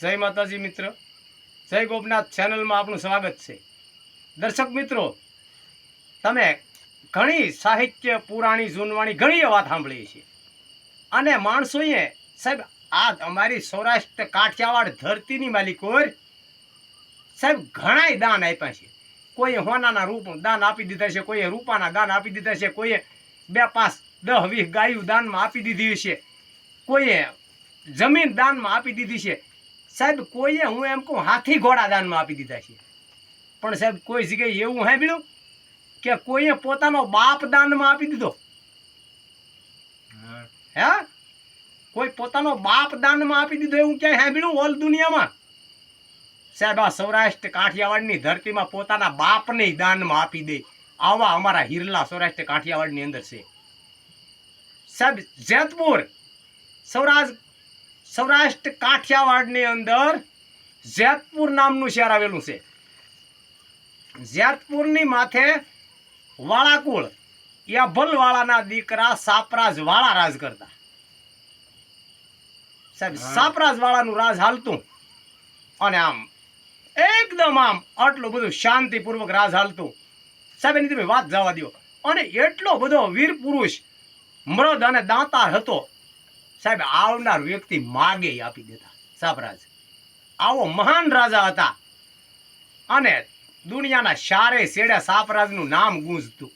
જય માતાજી મિત્ર. જય ગોપનાથ ચેનલમાં આપનું સ્વાગત છે. દર્શક મિત્રો, તમે ઘણી સાહિત્ય, પુરાણી, જૂનવાણી ઘણી વાત સાંભળી છે. અને માણસોએ, સાહેબ, આ અમારી સૌરાષ્ટ્ર કાઠિયાવાડ ધરતીની માલિકોર સાહેબ, ઘણાય દાન આપ્યા છે. કોઈએ હોનાના રૂપ દાન આપી દીધા છે, કોઈએ રૂપાના દાન આપી દીધા છે, કોઈએ બે, પાંચ, દહ, વીસ ગાયું દાનમાં આપી દીધી છે. કોઈએ જમીન દાનમાં આપી દીધી છે. સાહેબ કોઈએ હું એમ કહું હાથી ઘોડા દાનમાં આપી દીધા છે. પણ સાહેબ કોઈ જગ્યાએ એવું સાંભળ્યું કે કોઈએ પોતાનો બાપ દાનમાં આપી દીધો? હે. કોઈ પોતાનો બાપ દાનમાં આપી દીધો એવું ક્યાંય સાંભળ્યું ઓલ દુનિયામાં? સાહેબ આ સૌરાષ્ટ્ર કાઠિયાવાડની ધરતીમાં પોતાના બાપને દાનમાં આપી દે. આવા અમારા હિરલા સૌરાષ્ટ્ર કાઠિયાવાડની અંદર છે. સાહેબ જેતપુર સૌરાષ્ટ્ર સૌરાષ્ટ્ર કાઠિયાવાડની અંદર જેતપુર નામનું શહેર આવેલું છે. જેતપુરની માથે વાળાકુળ. યા ભલવાળાના દીકરા સાપરાજ વાળા રાજ કરતા. સાહેબ સાપરાજ વાળાનું રાજ હાલતું. અને આમ એકદમ આમ આટલું બધું શાંતિપૂર્વક રાજ હાલતું. સાહેબ એની તમે વાત જવા દો અને એટલો બધો વીર પુરુષ મૃદ અને દાંતાર હતો. સાહેબ, આવનાર વ્યક્તિ માગે આપી દેતા, સાપરાજ. આવો મહાન રાજા હતા. અને દુનિયાના શારે શેડે સાપરાજનું નામ ગુંજતું.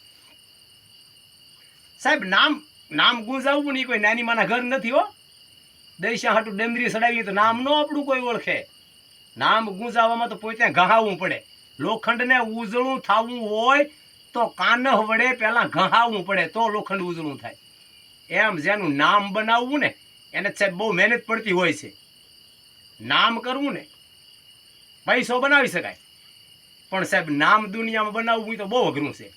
સાહેબ, નામ નામ ગુંજાવવું નહીં કોઈ નાની માના ઘર નથી હો. દૈશા હાટું ડેમરી સડાવીએ તો નામ નો આપણું કોઈ ઓળખે. નામ ગુંજાવવામાં તો પોતે ઘહાવવું પડે. લોખંડને ઉજળું થવું હોય તો કાનહ વડે પહેલાં ઘહાવવું પડે, તો લોખંડ ઉજળું થાય. એમ જેનું નામ બનાવવું ને એને સાહેબ બહુ મહેનત પડતી હોય છે. નામ કરવું ને, પૈસો બનાવી શકાય. પણ સાહેબ નામ દુનિયામાં બનાવવું તો બહુ અઘરું છે.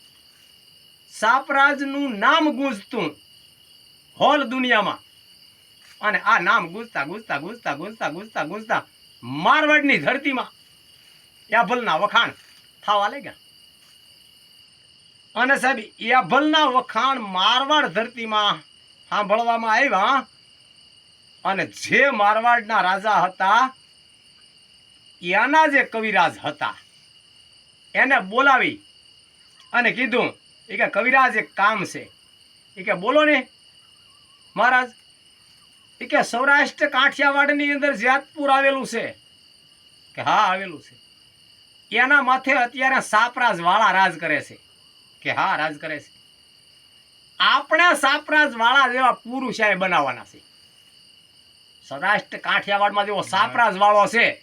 સાપરાજનું નામ ગુંજતું હોલ દુનિયામાં. અને આ નામ ગુંજતા ગુંજતા ગુંજતા ગુંજતા ગુંજતા ગુંજતા મારવાડની ધરતીમાં યાભલના વખાણ થવા લાગ્યા. અને સાહેબ યાભલના વખાણ મારવાડ ધરતીમાં સાંભળવામાં આવ્યા અને જે મારવાડના રાજા હતા એના જે કવિરાજ હતા, એને બોલાવી અને કીધું, એ કે કવિરાજ એક કામ છે. એ કે, બોલો ને, મહારાજ, એ કે સૌરાષ્ટ્ર કાઠિયાવાડની અંદર જેતપુર આવેલું છે. કે, હા, આવેલું છે. એના માથે અત્યારે સાપરાજ વાળા રાજ કરે છે. કે, હા, રાજ કરે છે. આપણે સાપરાજ વાળા જેવા પુરુષાએ બનાવવાના છે. સૌરાષ્ટ્ર કાઠિયાવાડમાં જેવો સાપરાજ વાળો છે,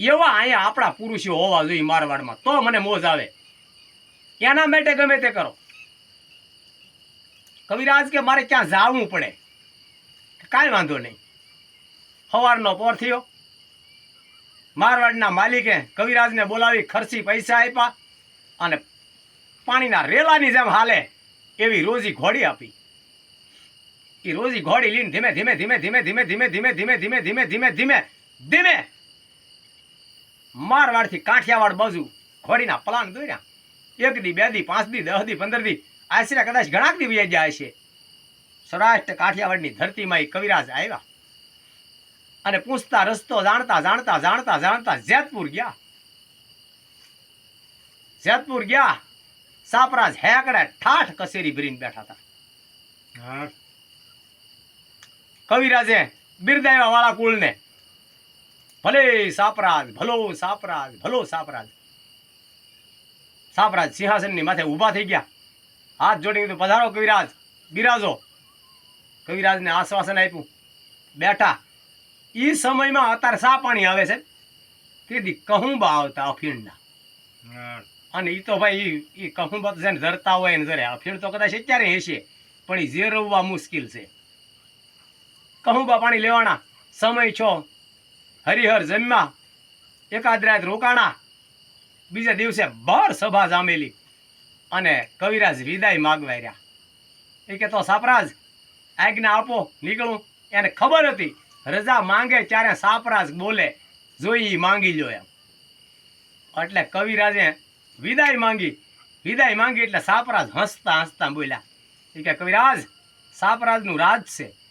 એવા અહીંયા આપણા પુરુષો હોવા જોઈએ મારવાડમાં. તો મને મોજ આવે. એના માટે ગમે તે કરો. કવિરાજ કે મારે ક્યાં જવું પડે? કાંઈ વાંધો નહીં. સવારનો પોર થયો. મારવાડના માલિકે કવિરાજને બોલાવી ખર્ચી પૈસા આપ્યા અને પાણીના રેલાની જેમ હાલે એવી રોજી ઘોડી આપી. એ રોજી ઘોડી લઈને ધીમે ધીમે ધીમે ધીમે ધીમે ધીમે ધીમે ધીમે ધીમે ધીમે ધીમે ધીમે ધીમે મારવાડથી કાઠિયાવાડ બાજુ ઘોડીના પ્લાન દોર્યા એક દી બે દી પાંચ દી દસ દી પંદર દી આશરે કદાચ ઘણાક દી વ્યાજ જાય છે સૌરાષ્ટ્ર કાઠિયાવાડની ધરતીમાં એ કવિરાજ આવ્યા અને પૂછતા રસ્તો જાણતા જાણતા જાણતા જાણતા જેતપુર ગયા જેતપુર ગયા સાપરાજ હેકડે ઠાઠ કસેરી ભરીને બેઠા હતા કવિરાજે બિરદાવ્યા વાળા કુળને. ભલે સાપરાજ ભલો સાપરાજ ભલો સાપરાજ. સાપરાજ સિંહાસનની માથે ઊભા થઈ ગયા. હાથ જોડીને કીધું પધારો કવિરાજ બિરાજો. કવિરાજને આશ્વાસન આપ્યું. બેઠા એ સમયમાં અત્યારે સા પાણી આવે છે? તેથી કહુંબા આવતા અફીણના. અને એ તો ભાઈ એ કહુંબા તો છે ને ધરતા હોય ને જરે અફીણ તો કદાચ અત્યારે હશે. પણ એ ઝેરવવા મુશ્કેલ છે. કહુંબા પાણી લેવાના. સમય છો. હરિહર જન્મા એકાદ રાત રોકાણા. બીજા દિવસે ભર સભા જામેલી. અને કવિરાજ વિદાય માગવા રહ્યા. એ કહેતો સાપરાજ, આજ્ઞા આપો, નીકળું. એને ખબર હતી. રજા માંગે ત્યારે સાપરાજ બોલે, જોઈ માંગી લો એમ. એટલે કવિરાજે વિદાય માંગી. વિદાય માંગી એટલે સાપરાજ હસતા હસતા બોલ્યા. એ કે કવિરાજ, સાપરાજનું રાજ છે.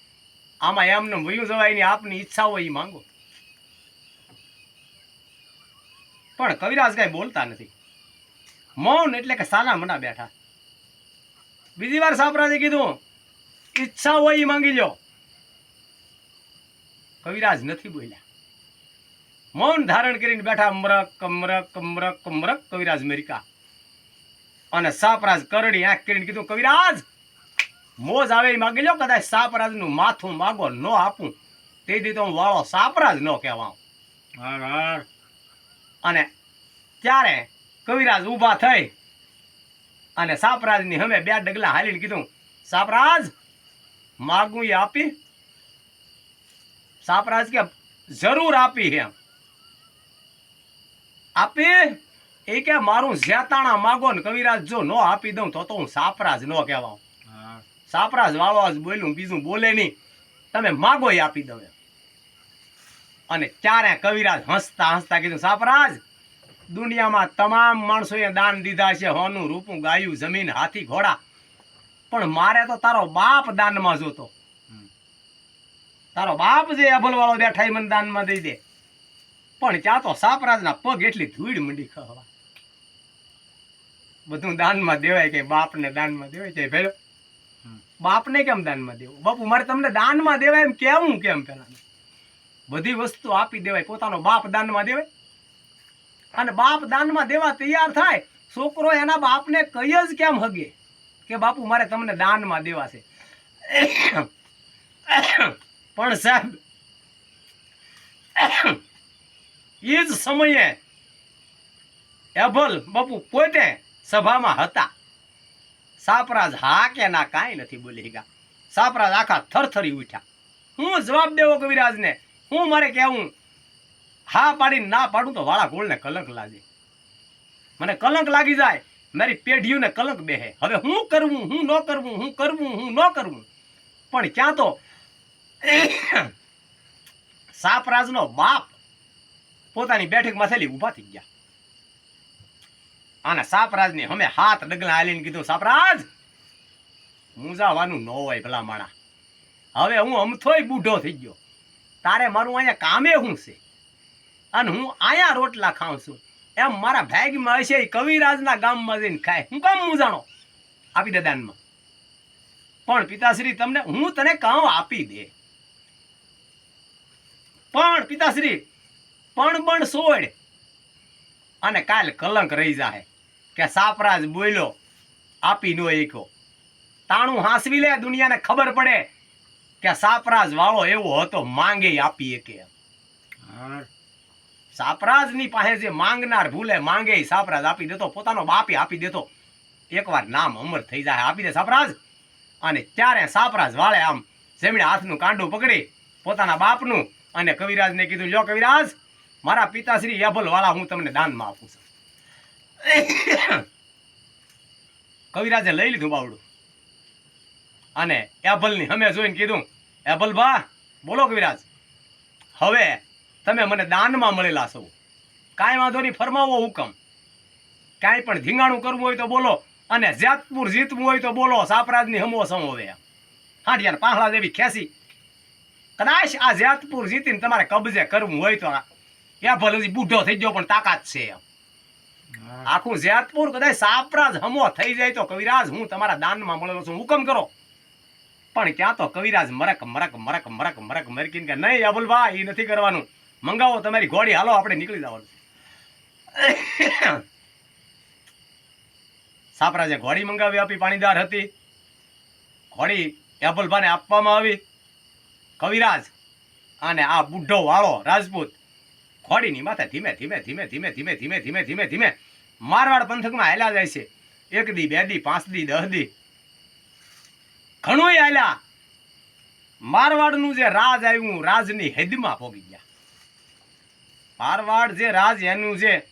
આમાં એમને વયું જવાય આપની ઈચ્છા હોય એ માંગો. પણ કવિરાજ કાંઈ બોલતા નથી. મૌન એટલે કે સાના મના બેઠા. બીજી વાર સાપરાજે કીધું, ઈચ્છા હોય એ માંગી લો કવિરાજ નથી બોલ્યા. મૌન ધારણ કરીને બેઠા, મરક મરક મરક મરક કવિરાજ મેરિકા. અને સાપરાજ કરડી આંખ કરીને કીધું, કવિરાજ! મોજ આવે એ માગી લો કદાચ સાપરાજનું માથું માગો ન આપું. તે તો હું વાળો સાપરાજ ન કહેવા અને ત્યારે કવિરાજ ઊભા થઈ અને સાપરાજની હમે બે ડગલા હાલીને કીધું સાપરાજ માગું એ આપી? સાપરાજ કે જરૂર આપી એમ આપી? એ કે મારું ઝેતાણા માગો ને કવિરાજ જો ન આપી દઉં તો તો હું સાપરાજ ન કહેવા હાર સાપરાજ વાળો જ બોલ્યું બીજું બોલે નહીં. તમે માગો એ આપી દઉં અને ત્યારે કવિરાજ હસતા હસતા કીધું સાપરાજ દુનિયામાં તમામ માણસોએ દાન દીધા છે હોનું રૂપું ગાયું જમીન હાથી ઘોડા. પણ મારે તો તારો બાપ દાનમાં જોતો. તારો બાપ જે અભલવાળો બેઠા મને દાનમાં દઈ દે. પણ ત્યાં તો સાપરાજના પગ એટલી ધૂળ મંડી ખવા બધું દાનમાં દેવાય કે બાપને દાનમાં દેવાય છે ભેળો. બાપને કેમ દાનમાં દેવું? બાપુ, મારે તમને દાનમાં દેવાય એમ કેવું કેમ પેલા બધી વસ્તુ આપી દેવાય. પોતાનો બાપ દાનમાં દેવાય. અને બાપ દાનમાં દેવા તૈયાર થાય, છોકરો એના બાપને કઈ જ કેમ હગે કે બાપુ, મારે તમને દાનમાં દેવા છે. પણ સાહેબ એ જ સમયે એભલ બાપુ પોતે સભામાં હતા. સાપરાજ હા કે ના કાંઈ નથી બોલી ગયા સાપરાજ આખા થરથરી ઉઠ્યા. હું જવાબ દેવો કવિરાજને? હું મારે કહેવું? હા પાડીને ના પાડું તો વાળા ગોળને કલંક લાગે. મને કલંક લાગી જાય. મારી પેઢીઓને કલંક બેહે. હવે હું કરવું? હું ન કરવું? હું કરવું? હું ન કરવું? પણ ક્યાં તો સાપરાજનો બાપ પોતાની બેઠકમાં થયેલી ઊભા થઈ ગયા. અને સાપરાજની અમે હાથ ડગલા હાલીને કીધું, સાપરાજ મૂંઝાવાનું ન હોય ભલા માણા. હવે હું અમથોય બૂઢો થઈ ગયો. તારે મારું અહીંયા કામે શું છે? અને હું અહીંયા રોટલા ખાઉં છું. એમ મારા ભાગમાં હશે એ કવિરાજના ગામમાં જઈને ખાય. હું કામ મૂંઝાણો આપી દે દાનમાં. પણ પિતાશ્રી, તમને હું તને કહું આપી દે. પણ પિતાશ્રી, પણ પણ સોડ અને કાલ કલંક રહી જાય કે સાપરાજ બોલ્યો આપી નો એકો તાણું હાંસવી લે દુનિયાને ખબર પડે કે સાપરાજ વાળો એવો હતો માંગે આપી એકે સાપરાજની પાસે જે માંગનાર ભૂલે માંગે સાપરાજ આપી દેતો પોતાનો બાપે આપી દેતો. એકવાર નામ અમર થઈ જાય આપી દે સાપરાજ. અને ત્યારે સાપરાજ વાળે આમ જેમણે હાથનું કાંડું પકડી પોતાના બાપનું અને કવિરાજને કીધું લ્યો કવિરાજ મારા પિતાશ્રી યભલ વાળા હું તમને દાનમાં આપું છું. કવિરાજે લઈ લીધું બાવડું. અને એભલની હમે જોઈને કીધું એભલ બા, બોલો કવિરાજ, હવે તમે મને દાનમાં મળેલા છો. કાંઈ વાંધો નહીં, ફરમાવો હુકમ. કાંઈ પણ ધીંગાણું કરવું હોય તો બોલો, અને જેતપુર જીતવું હોય તો બોલો, સાપરાજની હમો સમોવે હાંડિયાને પાહલા જેવી ખેંચી. કદાચ આ જેતપુર જીતીને તમારે કબજે કરવું હોય તો એ ભલે બુઢો થઈ ગયો, પણ તાકાત છે એમ. આખું જેતપુર કદાચ સાપરાજ હમો થઈ જાય તો કવિરાજ હું તમારા દાનમાં મળેલો છું. હુકમ કરો. પણ ક્યાં તો કવિરાજ મરક મરક મરક મરક મરક મરકીને કે, નહીં અબુલભાઈ એ નથી કરવાનું. મંગાવો તમારી ઘોડી. હાલો, આપણે નીકળી જવાનું. સાપરાજે ઘોડી મંગાવી આપી, પાણીદાર હતી. ઘોડી એબલભાને આપવામાં આવી. કવિરાજ અને આ બુઢો વાળો રાજપૂત ઘોડીની માથે ધીમે ધીમે ધીમે ધીમે ધીમે ધીમે ધીમે ધીમે ધીમે મારવાડ પંથકમાં હાલ્યા જાય છે. એક દી, બે દી, પાંચ દી, દસ દી. ઘણું હાલ્યા. મારવાડનું જે રાજ આવ્યું, રાજની હેદમાં પોગી ગયા. મારવાડ જે રાજ, એનું છે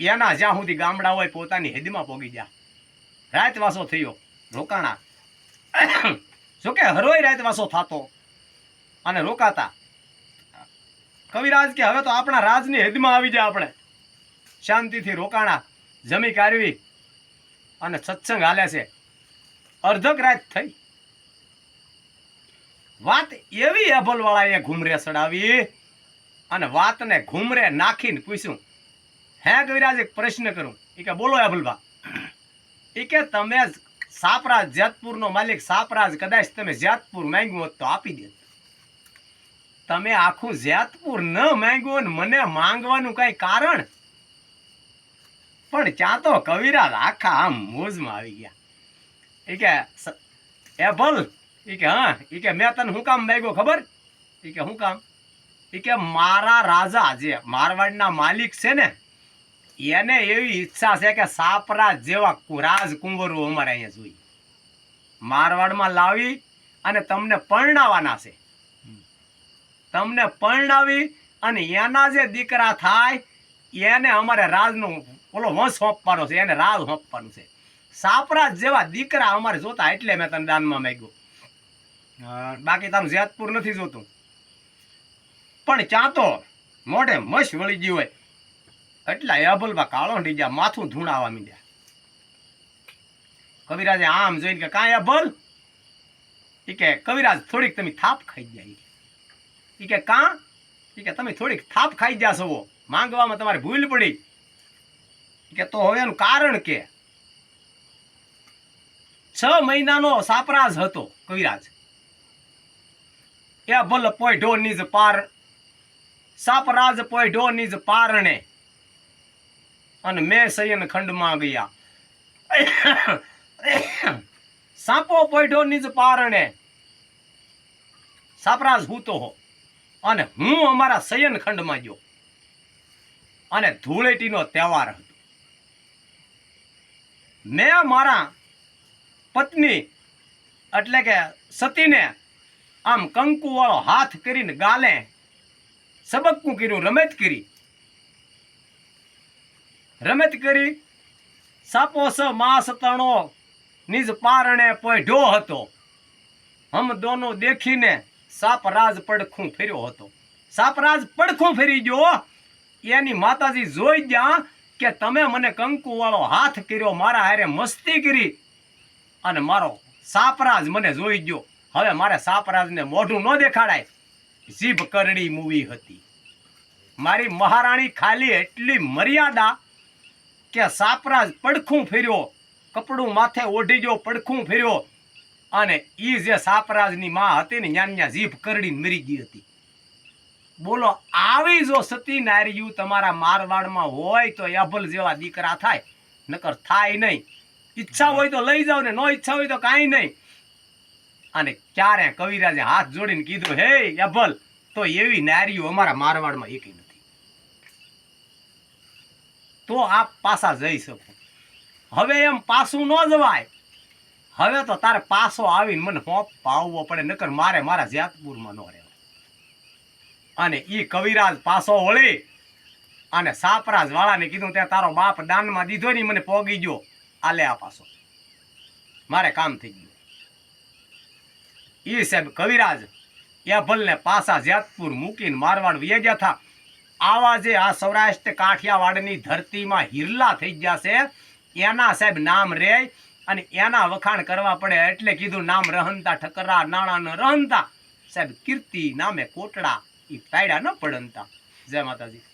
એના જ્યાં સુધી ગામડા હોય, પોતાની હેદમાં પોગી ગયા. રાતવાસો થયો. રોકાણા. જોકે હરોય રાતવાસો થતો? અને રોકાતા. કવિરાજ કે હવે તો આપણા રાજની હદમાં આવી જાય આપણે. શાંતિથી રોકાણા, જમી કાઢવી અને સત્સંગ હાલે છે. અર્ધક રાત થઈ. વાત એવી અભલવાળાએ ઘૂમરે ચડાવી અને વાતને ઘૂમરે નાખીને પૂછ્યું, હે કવિરાજ, એક પ્રશ્ન કરું. એ કે, બોલો અભલભા. એ કે, તમે સાપરાજ જેતપુરનો માલિક, સાપરાજ કદાચ તમે જેતપુર માંગ્યું હોત તો આપી દે તમે આખું જેતપુર ન માંગ્યું ને મને માંગવાનું કઈ કારણ? પણ ત્યાં તો કવિરાજ આખા આમ મોજમાં આવી ગયા. એ કે એ ભલ. એ કે, હા. એ કે, મેં તને શું કામ માંગ્યો ખબર? એ કે, શું કામ? એ કે, મારા રાજા જે મારવાડના માલિક છે ને, એને એવી ઈચ્છા છે કે સાપરા જેવા રાજ કુંવરો અમારે અહીંયા જોઈએ. મારવાડમાં લાવી અને તમને પરણાવવાના છે. તમને પરણાવી અને એના જે દીકરા થાય, એને અમારે રાજનો ઓલો વંશ સોંપવાનો છે, એને રાજ સોંપવાનું છે. સાપરા જેવા દીકરા અમારે જોતા એટલે મેં તને દાનમાં માંગ્યો. બાકી તારું જેતપુર નથી જોતું. પણ ત્યાં તો મોઢે મશ વળી ગયું હોય. એટલા અભલમાં કાળો ડી ગયા માથું ધૂણાવા માંડ્યા. કવિરાજે આમ જોઈને કે કાંઈ અભલ એ કે, કવિરાજ, થોડીક તમે થાપ ખાઈ ગયા ઈ કે. કાં? કે, તમે થોડીક થાપ ખાઈ ગયા છો. માંગવામાં તમારે ભૂલ પડી. કે, તો હવે એનું કારણ કે? છ મહિનાનો સાપરાજ હતો કવિરાજ. એ ભલ પોઢો નિજ પાર, સાપરાજ પોઢો નિજ પારણે, અને મેં સયન ખંડમાં ગયા. સાપો પોઢો નિજ પારણે, સાપરાજ હૂતો હો? અને હું અમારા શયનખંડમાં ગયો. અને ધૂળેટીનો તહેવાર હતો. મેં મારા પત્ની એટલે કે સતીને આમ કંકુવાળો હાથ કરીને ગાલે સબકું કર્યું, રમત કરી. રમત કરી, સાપો સ માસ તણો નિજ પારણે પોઢ્યો હતો. હમ દોનો દેખીને સાપરાજ પડખું ફેર્યો હતો. સાપરાજ પડખું ફેરી ગયો. એની માતાજી જોઈ ગયા કે તમે મને કંકુ વાળો હાથ કર્યો, મારા હારે મસ્તી કરી. અને મારો સાપરાજ મને જોઈ ગયો. હવે મારે સાપરાજને મોઢું ન દેખાડાય. જીભ કરડી મૂવી હતી. મારી મહારાણી ખાલી એટલી મર્યાદા કે સાપરાજ પડખું ફેર્યો. કપડું માથે ઓઢી ગયો, પડખું ફેર્યો. અને એ જે સાપરાજની માં હતી ને ન્યા ન્યા જીભ કરડીને મરી ગઈ હતી. બોલો, આવી જો સતી નારીયું તમારા મારવાડમાં હોય તો અભલ જેવા દીકરા થાય, નકર થાય નહીં. ઈચ્છા હોય તો લઈ જાવ ને, નો ઈચ્છા હોય તો કાંઈ નહીં. અને ક્યારે કવિરાજે હાથ જોડીને કીધું, હે અભલ, તો એવી નારીઓ અમારા મારવાડમાં એકેય નથી. તો આપ પાસા જઈ શકો. હવે એમ પાછું ન જવાય. હવે તો તારે પાછો આવીને મને હોપ પાવવો પડે, નકર મારે મારા જાતપુરમાં ન રહેવાય અને એ કવિરાજ પાછો વળી અને સાપરાજ વાળાને કીધું ત્યાં તારો બાપ દાનમાં દીધો ને મને પોગી ગયો. આલે આ પાછો. મારે કામ થઈ ગયું. એ સાહેબ કવિરાજ એ ભલને પાછા જેતપુર મૂકીને મારવાડ વહી ગયા થા. આવા જે આ સૌરાષ્ટ્ર કાઠિયાવાડની ધરતીમાં હિરલા થઈ ગયા છે, એના સાહેબ નામ રે અને એના વખાણ કરવા પડે એટલે કીધું, નામ રહનતા ઠકરા, નાણા રહનતા સાહેબ, કીર્તિ નામે કોટડા એ પાયડા ન પડનતા જય માતાજી.